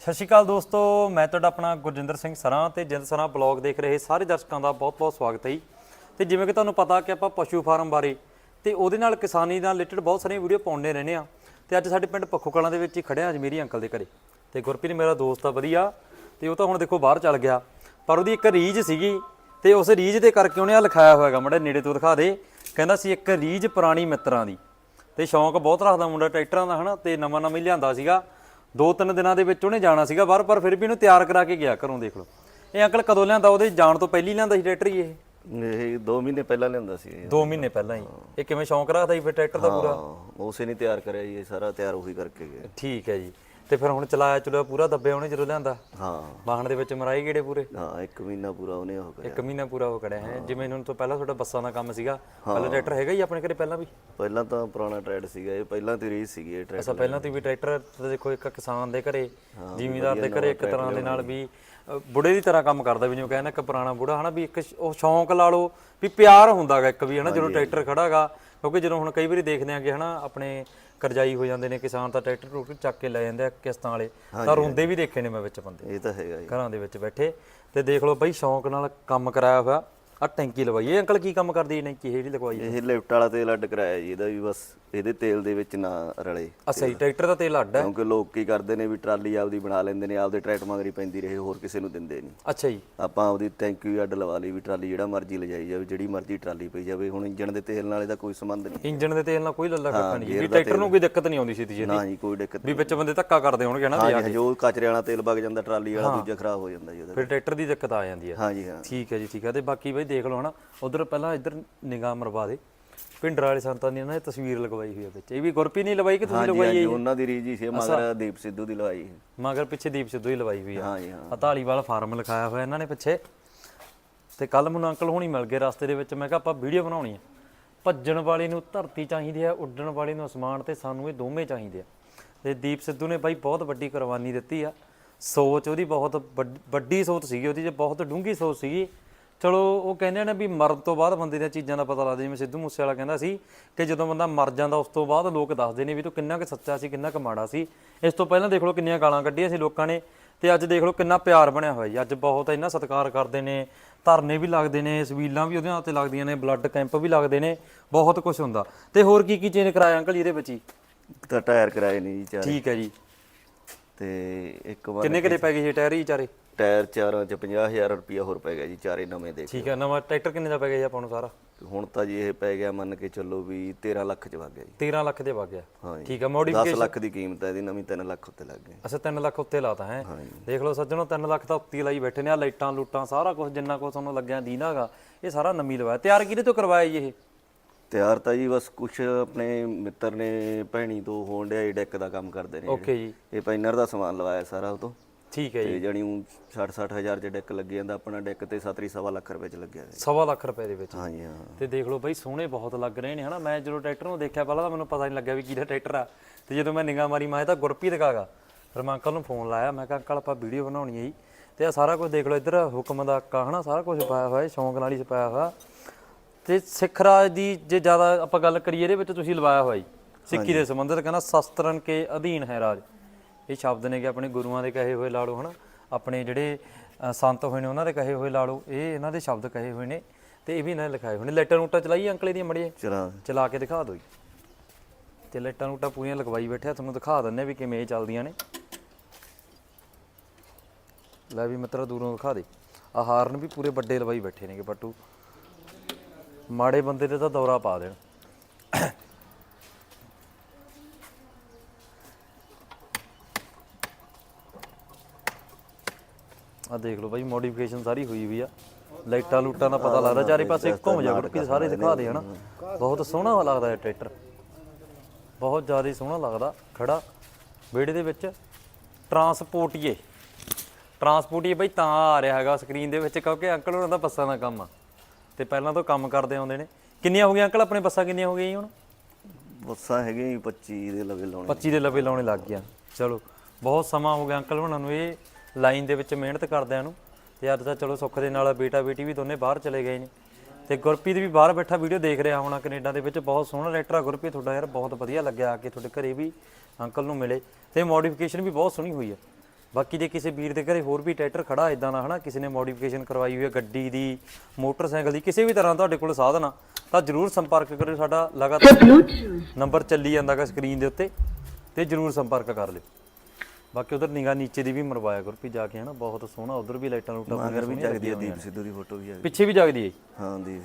ਸਤਿ ਸ਼੍ਰੀ ਅਕਾਲ ਦੋਸਤੋ, ਮੈਂ ਤੁਹਾਡਾ ਆਪਣਾ ਗੁਰਜਿੰਦਰ ਸਿੰਘ ਸਰਾਂ ਤੇ ਜਿੰਦ ਸਰਾਂ ਬਲੌਗ ਦੇਖ ਰਹੇ ਸਾਰੇ ਦਰਸ਼ਕਾਂ ਦਾ ਬਹੁਤ-ਬਹੁਤ ਸਵਾਗਤ ਹੈ ਜੀ। ਤੇ ਜਿਵੇਂ ਕਿ ਤੁਹਾਨੂੰ ਪਤਾ ਕਿ ਆਪਾਂ ਪਸ਼ੂ ਫਾਰਮ ਬਾਰੇ ਤੇ ਉਹਦੇ ਨਾਲ ਕਿਸਾਨੀ ਨਾਲ ਰਿਲੇਟਡ ਬਹੁਤ ਸਾਰੀਆਂ ਵੀਡੀਓ ਪਾਉਂਦੇ ਰਹਿੰਦੇ ਆ ਤੇ ਅੱਜ ਸਾਡੇ ਪਿੰਡ ਪੱਖੋ ਕਲਾਂ ਦੇ ਵਿੱਚ ਹੀ ਖੜਿਆ ਅਜਮੇਰੀ ਅੰਕਲ ਦੇ ਘਰੇ। ਤੇ ਗੁਰਪ੍ਰੀਤ ਮੇਰਾ ਦੋਸਤ ਆ, ਵਧੀਆ। ਤੇ ਉਹ ਤਾਂ ਹੁਣ ਦੇਖੋ ਬਾਹਰ ਚੱਲ ਗਿਆ। ਪਰ ਉਹਦੀ ਇੱਕ ਰੀਝ ਸੀਗੀ ਤੇ ਉਸ ਰੀਝ ਦੇ ਕਰਕੇ ਉਹਨੇ ਆ ਲਿਖਾਇਆ ਹੋਇਆਗਾ ਮੜੇ ਨੇੜੇ ਤੋਂ ਦਿਖਾ ਦੇ। ਕਹਿੰਦਾ ਸੀ ਇੱਕ ਰੀਝ ਪੁਰਾਣੀ ਮਿੱਤਰਾਂ ਦੀ। ਤੇ ਸ਼ੌਂਕ ਬਹੁਤ ਰੱਖਦਾ ਮੁੰਡਾ ਟਰੈਕਟਰਾਂ ਦਾ, ਹਨਾ? ਤੇ ਨਵਾਂ ਨਵਾਂ ਹੀ ਲਿਆਂਦਾ ਸੀਗਾ। ਦੋ ਤਿੰਨ ਦਿਨਾਂ ਦੇ ਵਿੱਚ ਉਹਨੇ ਜਾਣਾ ਸੀਗਾ ਬਾਹਰ ਪਰ ਫਿਰ ਵੀ ਇਹਨੂੰ ਤਿਆਰ ਕਰਾ ਕੇ ਗਿਆ ਘਰੋਂ ਦੇਖ ਲਓ। ਇਹ ਅੰਕਲ ਕਦੋਂ ਲਿਆਂਦਾ? ਉਹਦੇ ਜਾਣ ਤੋਂ ਪਹਿਲਾਂ ਲਿਆਂਦਾ ਸੀ ਟਰੈਕਟਰ ਹੀ ਇਹ? ਇਹ 2 ਮਹੀਨੇ ਪਹਿਲਾਂ ਲਿਆਂਦਾ ਸੀ ਇਹ। 2 ਮਹੀਨੇ ਪਹਿਲਾਂ ਹੀ। ਇਹ ਕਿਵੇਂ ਸ਼ੌਂਕ ਰੱਖਦਾ ਸੀ ਫਿਰ ਟਰੈਕਟਰ ਦਾ ਪੂਰਾ? ਹਾਂ ਉਸੇ ਨੇ ਤਿਆਰ ਕਰਿਆ ਜੀ ਇਹ ਸਾਰਾ ਤਿਆਰ ਉਹੀ ਕਰਕੇ ਗਿਆ। ਠੀਕ ਹੈ ਜੀ। ਤੇ ਫਿਰ ਹੁਣ ਚਲਾਇਆ ਚੁਲਿਆ ਪੂਰਾ ਦੱਬਿਆ ਉਹਨੇ ਜਦੋਂ ਲਿਆਂਦਾ। ਹਾਂ। ਵਾਹਣ ਦੇ ਵਿੱਚ ਮਰਾਈ ਗੇੜੇ ਪੂਰੇ? ਹਾਂ ਇੱਕ ਮਹੀਨਾ ਪੂਰਾ ਉਹਨੇ ਉਹ ਕਰਿਆ। ਇੱਕ ਮਹੀਨਾ ਪੂਰਾ ਹੋ ਕੜਿਆ ਹੈ। ਜਿਵੇਂ ਇਹਨਾਂ ਤੋਂ ਪਹਿਲਾਂ ਤੁਹਾਡਾ ਬੱਸਾਂ ਦਾ ਕੰਮ ਸੀਗਾ ਪਹਿਲਾਂ ਟਰੈਕਟਰ ਹੈਗਾ ਹੀ ਆਪਣੇ ਘਰੇ ਪਹਿਲਾਂ ਵੀ? ਪਹਿਲਾਂ ਤਾਂ ਪੁਰਾਣਾ ਟਰੈਡ ਸੀਗਾ ਇਹ ਪਹਿਲਾਂ ਤੇ ਰੀਸ ਸੀਗੀ ਇਹ ਟਰੈਡ ਅੱਛਾ ਪਹਿਲਾਂ ਤੇ ਵੀ ਟਰੈਕਟਰ ਤੇ ਦੇਖੋ ਇੱਕ ਕਿਸਾਨ ਦੇ ਘਰੇ ਜ਼ਿਮੀਂਦਾਰ ਦੇ ਘਰੇ ਇੱਕ ਤਰ੍ਹਾਂ ਦੇ ਨਾਲ ਵੀ ਬੁੜੇ ਦੀ ਤਰ੍ਹਾਂ ਕੰਮ ਕਰਦਾ ਵੀ ਜਿਵੇਂ ਕਹਿੰਦਾ ਇੱਕ ਪੁਰਾਣਾ ਬੁੜਾ ਹਨਾ ਵੀ ਇੱਕ ਉਹ ਸ਼ੌਂਕ ਲਾ ਲਓ ਵੀ ਪਿਆਰ ਹੁੰਦਾਗਾ ਇੱਕ ਵੀ ਹਨਾ ਜਦੋਂ ਟਰੈਕਟਰ ਖੜਾਗਾ ਕਿਉਂਕਿ ਜਦੋਂ ਹੁਣ ਕਈ ਵਾਰੀ ਦੇਖਦੇ ਆਂਗੇ ਹਨਾ ਆਪਣੇ ਕਰਜ਼ਾਈ ਹੋ ਜਾਂਦੇ ਨੇ ਕਿਸਾਨ ਤਾਂ ਟਰੈਕਟਰ ਟਰੂਕਟਰ ਚੱਕ ਕੇ ਲੈ ਜਾਂਦੇ ਆ ਕਿਸ਼ਤਾਂ ਵਾਲੇ ਤਾਂ ਰੋਂਦੇ ਵੀ ਦੇਖੇ ਨੇ ਮੈਂ ਵਿੱਚ ਬੰਦੇ। ਇਹ ਤਾਂ ਹੈਗਾ ਜੀ। ਘਰਾਂ ਦੇ ਵਿੱਚ ਬੈਠੇ। ਤੇ ਦੇਖ ਲਓ ਬਈ ਸ਼ੌਂਕ ਨਾਲ ਕੰਮ ਕਰਾਇਆ ਹੋਇਆ। ਆ ਟੈਂਕੀ ਲਵਾਈ ਇਹ ਅੰਕਲ ਕੀ ਕੰਮ ਕਰਦੀ ਨੇ ਕੀ ਜਿਹੜੀ ਲਗਵਾਈ ਇਹ ਲਿਫਟ ਵਾਲਾ ਤੇਲ ਅੱਡ ਕਰਾਇਆ ਜੀ ਇਹਦਾ ਵੀ ਬਸ ਇਹਦੇ ਤੇਲ ਦੇ ਵਿੱਚ ਨਾ ਰਲੇ। ਅੱਛਾ ਜੀ ਟਰੈਕਟਰ ਦਾ ਤੇਲ ਅੱਡ ਹੈ? ਕਿਉਂਕਿ ਲੋਕ ਕੀ ਕਰਦੇ ਨੇ ਵੀ ਟਰਾਲੀ ਆਪਦੀ ਬਣਾ ਲੈਂਦੇ ਨੇ ਆਪਦੇ ਟਰੈਕਟ ਮਗਰੀ ਪੈਂਦੀ ਰਹੇ ਹੋਰ ਕਿਸੇ ਨੂੰ ਦਿੰਦੇ ਨਹੀਂ। ਅੱਛਾ ਜੀ। ਆਪਾਂ ਆਪਦੀ ਟੈਂਕੀ ਅੱਡ ਲਵਾ ਲਈ ਵੀ ਟਰਾਲੀ ਜਿਹੜਾ ਮਰਜ਼ੀ ਲਿਜਾਈ ਜਾਵੇ ਜਿਹੜੀ ਮਰਜ਼ੀ ਟਰਾਲੀ ਪਈ ਜਾਵੇ ਹੁਣ ਇੰਜਣ ਦੇ ਤੇਲ ਨਾਲ ਇਹਦਾ ਕੋਈ ਸੰਬੰਧ ਨਹੀਂ। ਇੰਜਨ ਦੇ ਤੇਲ ਨਾਲ ਕੋਈ ਲੱਲਾ ਕੱਖਾ ਨਹੀਂ ਵੀ ਟਰੈਕਟਰ ਨੂੰ ਕੋਈ ਦਿੱਕਤ ਨਹੀਂ ਆਉਂਦੀ ਸੀ ਜੀ ਨਾ ਜੀ ਕੋਈ ਦਿੱਕਤ ਵੀ ਵਿੱਚ ਬੰਦੇ ਧੱਕਾ ਕਰਦੇ ਹੋਣਗੇ ਨਾ ਵੀ ਆ ਜੋ ਕਚਰੇ ਵਾਲਾ ਤੇਲ ਵਗ ਜਾਂਦਾ ਟਰਾਲੀ ਵਾਲਾ ਦੂਜਾ ਖਰਾਬ ਹੋ ਜਾਂਦਾ ਜੀ ਉਹਦਾ। ਫਿਰ ਟਰੈਕਟਰ ਦੀ ਦਿੱਕਤ ਆ ਜਾਂਦੀ ਹੈ। ਹਾਂਜੀ ਹਾਂ। ਠੀਕ ਹੈ ਜੀ ਠੀਕ ਹੈ। ਤੇ ਬਾਕੀ ਬਈ ਦੇਖ ਲਓ ਹਨਾ ਉਧਰ ਪਹਿਲਾਂ ਇੱਧਰ ਨਿਗਾਹ ਮਰਵਾ ਦੇ। ਪਿੰਡਰ ਵਾਲੇ ਸੰਤਾਂ ਦੀ ਇਹਨਾਂ ਨੇ ਤਸਵੀਰ ਲਗਵਾਈ ਹੋਈ ਹੈ ਵਿੱਚ। ਇਹ ਵੀ ਗੁਰਪੀ ਨਹੀਂ ਲਵਾਈ ਕਿ ਤੁਸੀਂ ਹਾਂਜੀ ਲਗਵਾਈ ਹਾਂਜੀ ਹੈ? ਉਹਨਾਂ ਦੀ ਰੀਜੀ ਸੀ ਮਗਰ ਦੀਪ ਸਿੱਧੂ ਦੀ ਲਵਾਈ ਮਗਰ ਪਿੱਛੇ ਦੀਪ ਸਿੱਧੂ ਹੀ ਲਵਾਈ ਹੋਈ ਹੈ ਹਾਂਜੀ ਹਾਂ। ਆ ਢਾਲੀਵਾਲ ਫਾਰਮ ਲਿਖਾਇਆ ਹੋਇਆ ਇਹਨਾਂ ਨੇ ਪਿੱਛੇ। ਤੇ ਕੱਲ ਮੈਨੂੰ ਅੰਕਲ ਹੋਣੀ ਮਿਲ ਗਏ ਰਸਤੇ ਦੇ ਵਿੱਚ ਮੈਂ ਕਿਹਾ ਆਪਾਂ ਵੀਡੀਓ ਬਣਾਉਣੀ ਆ। ਭੱਜਣ ਵਾਲੇ ਨੂੰ ਧਰਤੀ ਚਾਹੀਦੀ ਆ ਉੱਡਣ ਵਾਲੇ ਨੂੰ ਅਸਮਾਨ ਤੇ ਸਾਨੂੰ ਇਹ ਦੋਵੇਂ ਚਾਹੀਦੇ ਆ। ਤੇ ਦੀਪ ਸਿੱਧੂ ਨੇ ਬਾਈ ਬਹੁਤ ਵੱਡੀ ਕੁਰਬਾਨੀ ਦਿੱਤੀ ਆ। ਸੋਚ ਉਹਦੀ ਬਹੁਤ ਵੱਡ- ਵੱਡੀ ਸੋਚ ਸੀਗੀ ਉਹਦੀ ਜੇ ਬਹੁਤ ਡੂੰਘੀ ਸੋਚ ਸੀਗੀ ਚਲੋ ਉਹ ਕਹਿੰਦੇ ਨੇ ਵੀ ਮਰਨ ਤੋਂ ਬਾਅਦ ਬੰਦੇ ਦੀਆਂ ਚੀਜ਼ਾਂ ਦਾ ਪਤਾ ਲੱਗਦਾ ਜਿਵੇਂ ਸਿੱਧੂ ਮੂਸੇ ਵਾਲਾ ਕਹਿੰਦਾ ਸੀ ਕਿ ਜਦੋਂ ਬੰਦਾ ਮਰ ਜਾਂਦਾ ਉਸ ਤੋਂ ਬਾਅਦ ਲੋਕ ਦੱਸਦੇ ਨੇ ਵੀ ਤੂੰ ਕਿੰਨਾ ਕੁ ਸੱਚਾ ਸੀ ਕਿੰਨਾ ਕੁ ਮਾੜਾ ਸੀ। ਇਸ ਤੋਂ ਪਹਿਲਾਂ ਦੇਖ ਲਓ ਕਿੰਨੀਆਂ ਗਾਲਾਂ ਕੱਢੀਆਂ ਸੀ ਲੋਕਾਂ ਨੇ ਤੇ ਅੱਜ ਦੇਖ ਲਓ ਕਿੰਨਾ ਪਿਆਰ ਬਣਿਆ ਹੋਇਆ ਜੀ। ਅੱਜ ਬਹੁਤ ਇੰਨਾ ਸਤਿਕਾਰ ਕਰਦੇ ਨੇ ਧਰਨੇ ਵੀ ਲੱਗਦੇ ਨੇ ਸਵੀਲਾਂ ਵੀ ਉਹਦੇ ਉੱਤੇ ਲੱਗਦੀਆਂ ਨੇ ਬਲੱਡ ਕੈਂਪ ਵੀ ਲੱਗਦੇ ਨੇ ਬਹੁਤ ਕੁਝ ਹੁੰਦਾ। ਤੇ ਹੋਰ ਕੀ ਕੀ ਚੇਂਜ ਕਰਾਇਆ ਅੰਕਲ ਜੀ ਇਹਦੇ ਵਿੱਚ ਹੀ ਤਾਂ ਟਾਇਰ ਕਰਾਏ ਨਹੀਂ ਜੀ ਚਾਰ। ਠੀਕ ਹੈ ਜੀ। ਤੇ ਇੱਕ ਵਾਰ ਕਿੰਨੇ ਕਿਲੇ ਪੈ ਗਏ ਜੀ ਟਾਇਰ ਹੀ ਚਾਰੇ? ਟਾਇਰ ਚਾਰਾਂ ਚ 50000 ਰੁਪਇਆ ਹੋਰ ਪੈ ਗਿਆ ਜੀ ਚਾਰੇ ਨਵੇਂ ਦੇ ਠੀਕ ਹੈ ਨਵਾਂ ਟਰੈਕਟਰ ਕਿੰਨੇ ਦਾ ਪੈ ਗਿਆ ਜੀ ਆਪਾਂ ਨੂੰ ਸਾਰਾ? ਹੁਣ ਤਾਂ ਜੀ ਇਹ ਪੈ ਗਿਆ ਮੰਨ ਕੇ ਚੱਲੋ ਵੀ 13 ਲੱਖ ਚ ਵਗ ਗਿਆ ਜੀ। 13 ਲੱਖ ਦੇ ਵਗ ਗਿਆ। ਹਾਂ ਜੀ। ਠੀਕ ਹੈ 10 ਮੋਡੀਫਿਕੇਸ਼ਨ ਲੱਖ ਦੀ ਕੀਮਤ ਹੈ ਇਹਦੀ ਨਵੀਂ 3 ਲੱਖ ਉੱਤੇ ਲੱਗ ਗਏ ਅੱਛਾ 3 ਲੱਖ ਉੱਤੇ ਲਾਤਾ ਹੈ। ਦੇਖ ਲਓ ਸੱਜਣੋ 3 ਲੱਖ ਤਾਂ ਉੱਤੀ ਲਾਈ ਬੈਠੇ ਨੇ ਆ ਲਾਈਟਾਂ ਲੂਟਾਂ ਸਾਰਾ ਕੁਝ ਜਿੰਨਾ ਕੁਝ ਤੁਹਾਨੂੰ ਲੱਗਿਆ ਦੀਨਾਗਾ ਇਹ ਸਾਰਾ ਨਵੀਂ ਲਵਾਇਆ। ਤਿਆਰ ਕਿਹਦੇ ਤੋਂ ਕਰਵਾਇਆ ਜੀ ਇਹ? ਤਿਆਰ ਤਾਂ ਜੀ ਬਸ ਕੁਛ ਆਪਣੇ ਮਿੱਤਰ ਨੇ ਭੈਣੀ ਤੋਂ ਹੋਣ ਡਿਆ ਡੈਕ ਦਾ ਕੰਮ ਕਰਦੇ ਨੇ ਓਕੇ ਜੀ। ਇਹ ਪੈਨਰ ਦਾ ਸਮਾਨ ਲਵਾਇਆ ਸਾਰਾ ਉਹ ਤੋਂ। ਠੀਕ ਹੈ ਜੀ। ਤੇ ਜਣੀ 60 60 ਹਜ਼ਾਰ ਚ ਡੈਕ ਲੱਗ ਜਾਂਦਾ ਆਪਣਾ ਡੈਕ ਤੇ 7 ਸਵਾ ਲੱਖ ਰੁਪਏ ਚ ਲੱਗਿਆ ਹੋਇਆ। ਸਵਾ ਲੱਖ ਰੁਪਏ ਦੇ ਵਿੱਚ। ਹਾਂਜੀ ਹਾਂ। ਤੇ ਦੇਖ ਲਓ ਬਾਈ ਸੋਹਣੇ ਬਹੁਤ ਲੱਗ ਰਹੇ ਨੇ ਹਨਾ? ਮੈਂ ਜਦੋਂ ਟਰੈਕਟਰ ਨੂੰ ਦੇਖਿਆ ਪਹਿਲਾਂ ਤਾਂ ਮੈਨੂੰ ਪਤਾ ਨਹੀਂ ਲੱਗਿਆ ਵੀ ਕਿਹਦਾ ਟਰੈਕਟਰ ਆ। ਤੇ ਜਦੋਂ ਮੈਂ ਨਿਗਾਹ ਮਾਰੀ ਮੈਂ ਤਾਂ ਗੁਰਪ੍ਰੀਤ ਕਾਗਾ ਫਿਰ ਮੈਂ ਅੰਕਲ ਨੂੰ ਫੋਨ ਲਾਇਆ ਮੈਂ ਕਿਹਾ ਅੰਕਲ ਆਪਾਂ ਵੀਡੀਓ ਬਣਾਉਣੀ ਹੈ ਜੀ। ਤੇ ਆ ਸਾਰਾ ਕੁਝ ਦੇਖ ਲਓ ਇੱਧਰ ਹੁਕਮ ਦਾ ਅੱਕਾ ਹਨਾ? ਸਾਰਾ ਕੁਝ ਪਾਇਆ ਹੋਇਆ ਹੈ, ਸ਼ੌਂਕ ਨਾਲ ਹੀ ਪਾਇਆ ਹੋਇਆ। ਤੇ ਸਿੱਖ ਰਾਜ ਦੀ ਜੇ ਜ਼ਿਆਦਾ ਆਪਾਂ ਗੱਲ ਕਰੀਏ ਇਹਦੇ ਵਿੱਚ ਤੁਸੀਂ ਲਵਾਇਆ ਹੋਇਆ ਜੀ। ਸਿੱਖੀ ਦੇ ਸੰਬੰਧਿਤ ਕਹਿੰਦਾ ਸ਼ਸਤਰਨ ਕੇ ਅਧੀਨ ਹੈ ਰਾਜ। ਇਹ ਸ਼ਬਦ ਨੇ ਕਿ ਆਪਣੇ ਗੁਰੂਆਂ ਦੇ ਕਹੇ ਹੋਏ ਲਾ ਲਓ ਹਨਾ? ਆਪਣੇ ਜਿਹੜੇ ਸੰਤ ਹੋਏ ਨੇ ਉਹਨਾਂ ਦੇ ਕਹੇ ਹੋਏ ਲਾ ਲਓ ਇਹ ਇਹਨਾਂ ਦੇ ਸ਼ਬਦ ਕਹੇ ਹੋਏ ਨੇ ਤੇ ਇਹ ਵੀ ਇਹਨਾਂ ਨੇ ਲਿਖਾਏ ਹੋਏ ਨੇ। ਲੈਟਰ ਨੂਟਾ ਚਲਾਈ ਅੰਕਲ ਇਹਦੀਆਂ ਮੜੀਏ ਚਲਾ। ਚਲਾ ਕੇ ਦਿਖਾ ਦਿਓ ਜੀ। ਤੇ ਲੈਟਾਂ ਨੂਟਾ ਪੂਰੀਆਂ ਲਗਵਾਈ ਬੈਠੇ ਆ ਤੁਹਾਨੂੰ ਦਿਖਾ ਦਿੰਨੇ ਵੀ ਕਿਵੇਂ ਇਹ ਚੱਲਦੀਆਂ ਨੇ। ਲੈ ਵੀ ਮਿੱਤਰਾ ਦੂਰੋਂ ਦਿਖਾ ਦੇ। ਆ ਹਾਰਨ ਵੀ ਪੂਰੇ ਵੱਡੇ ਲਵਾਈ ਬੈਠੇ ਨੇਗੇ ਪੱਟੂ। ਮਾੜੇ ਬੰਦੇ ਤੇ ਤਾਂ ਦੌਰਾ ਪਾ ਦੇਣ। ਆ ਦੇਖ ਲਓ ਬਾਈ ਮੋਡੀਫਿਕੇਸ਼ਨ ਸਾਰੀ ਹੋਈ ਵੀ ਆ। ਲਾਈਟਾਂ ਲੂਟਾਂ ਦਾ ਪਤਾ ਲੱਗਦਾ ਚਾਰੇ ਪਾਸੇ ਘੁੰਮ ਜਾ ਗੁਰਪੀ ਸਾਰੇ ਦਿਖਾ ਦੇ ਹਨਾ। ਬਹੁਤ ਸੋਹਣਾ ਲੱਗਦਾ ਇਹ ਟਰੈਕਟਰ। ਬਹੁਤ ਜ਼ਿਆਦਾ ਸੋਹਣਾ ਲੱਗਦਾ ਖੜਾ। ਵਿਹੜੇ ਦੇ ਵਿੱਚ ਟਰਾਂਸਪੋਰਟੀਏ ਟਰਾਂਸਪੋਰਟੀਏ ਬਈ ਤਾਂ ਆ ਰਿਹਾ ਹੈਗਾ ਸਕਰੀਨ ਦੇ ਵਿੱਚ ਕਿਉਂਕਿ ਅੰਕਲ ਉਹਨਾਂ ਦਾ ਬੱਸਾਂ ਦਾ ਕੰਮ ਆ। ਤੇ ਪਹਿਲਾਂ ਤੋਂ ਕੰਮ ਕਰਦੇ ਆਉਂਦੇ ਨੇ। ਕਿੰਨੀਆਂ ਹੋ ਗਈਆਂ ਅੰਕਲ ਆਪਣੇ ਬੱਸਾਂ ਕਿੰਨੀਆਂ ਹੋ ਗਈਆਂ ਜੀ ਹੁਣ? ਬੱਸਾਂ ਹੈਗੀਆਂ ਜੀ 25 ਦੇ ਲਵੇ ਲਾਉਣੇ। 25 ਦੇ ਲਵੇ ਲਾਉਣੇ ਲੱਗ ਗਿਆ ਚਲੋ ਬਹੁਤ ਸਮਾਂ ਹੋ ਗਿਆ ਅੰਕਲ ਹੁਣਾਂ ਨੂੰ ਇਹ ਲਾਈਨ ਦੇ ਵਿੱਚ ਮਿਹਨਤ ਕਰਦਿਆਂ ਨੂੰ ਤੇ ਅੱਜ ਤਾਂ ਚਲੋ ਸੁੱਖ ਦੇ ਨਾਲ ਬੇਟਾ ਬੇਟੀ ਵੀ ਦੋਨੇ ਬਾਹਰ ਚਲੇ ਗਏ ਨੇ। ਤੇ ਗੁਰਪ੍ਰੀਤ ਵੀ ਬਾਹਰ ਬੈਠਾ ਵੀਡੀਓ ਦੇਖ ਰਿਹਾ ਹੋਣਾ ਕੈਨੇਡਾ ਦੇ ਵਿੱਚ ਬਹੁਤ ਸੋਹਣਾ ਲੈਟਰ ਆ ਗੁਰਪ੍ਰੀਤ ਤੁਹਾਡਾ ਯਾਰ ਬਹੁਤ ਵਧੀਆ ਲੱਗਿਆ ਆ ਕੇ ਤੁਹਾਡੇ ਘਰੇ ਵੀ ਅੰਕਲ ਨੂੰ ਮਿਲੇ। ਤੇ ਮੋਡੀਫਿਕੇਸ਼ਨ ਵੀ ਬਹੁਤ ਸੋਹਣੀ ਹੋਈ ਆ। ਬਾਕੀ ਜੇ ਕਿਸੇ ਵੀਰ ਦੇ ਘਰੇ ਹੋਰ ਵੀ ਟਰੈਕਟਰ ਖੜਾ ਇਦਾਂ ਦਾ ਹਨਾ ਕਿਸੇ ਨੇ ਮੋਡੀਫਿਕੇਸ਼ਨ ਕਰਵਾਈ ਹੋਈ ਹੈ ਗੱਡੀ ਦੀ ਮੋਟਰਸਾਈਕਲ ਦੀ ਕਿਸੇ ਵੀ ਤਰ੍ਹਾਂ ਤੁਹਾਡੇ ਕੋਲ ਸਾਧਨ ਆ ਤਾਂ ਜਰੂਰ ਸੰਪਰਕ ਕਰਿਓ ਸਾਡਾ ਲਗਾਤਾਰ ਨੰਬਰ ਚੱਲੀ ਜਾਂਦਾਗਾ ਸਕਰੀਨ ਦੇ ਉੱਤੇ ਤੇ ਜਰੂਰ ਸੰਪਰਕ ਕਰ ਲਿਓ। ਬਾਕੀ ਉਧਰ ਨਿਗਾਹ ਨੀਚੇ ਦੀ ਵੀ ਮਰਵਾਇਆ ਗੁਰਪੀ ਜਾ ਕੇ ਹਨਾ ਬਹੁਤ ਸੋਹਣਾ ਉਧਰ ਵੀ ਲਾਈਟਾਂ ਲੂਟਾਂ ਮਗਰ ਵੀ ਜਗਦੀ ਆ ਲੱਗੀਆਂ ਦੀਪ ਸਿੱਧੂ ਦੀ ਫੋਟੋ ਵੀ ਆ ਪਿੱਛੇ ਵੀ ਜਗਦੀ ਹੈ ਜੀ। ਹਾਂ ਦੀਪ।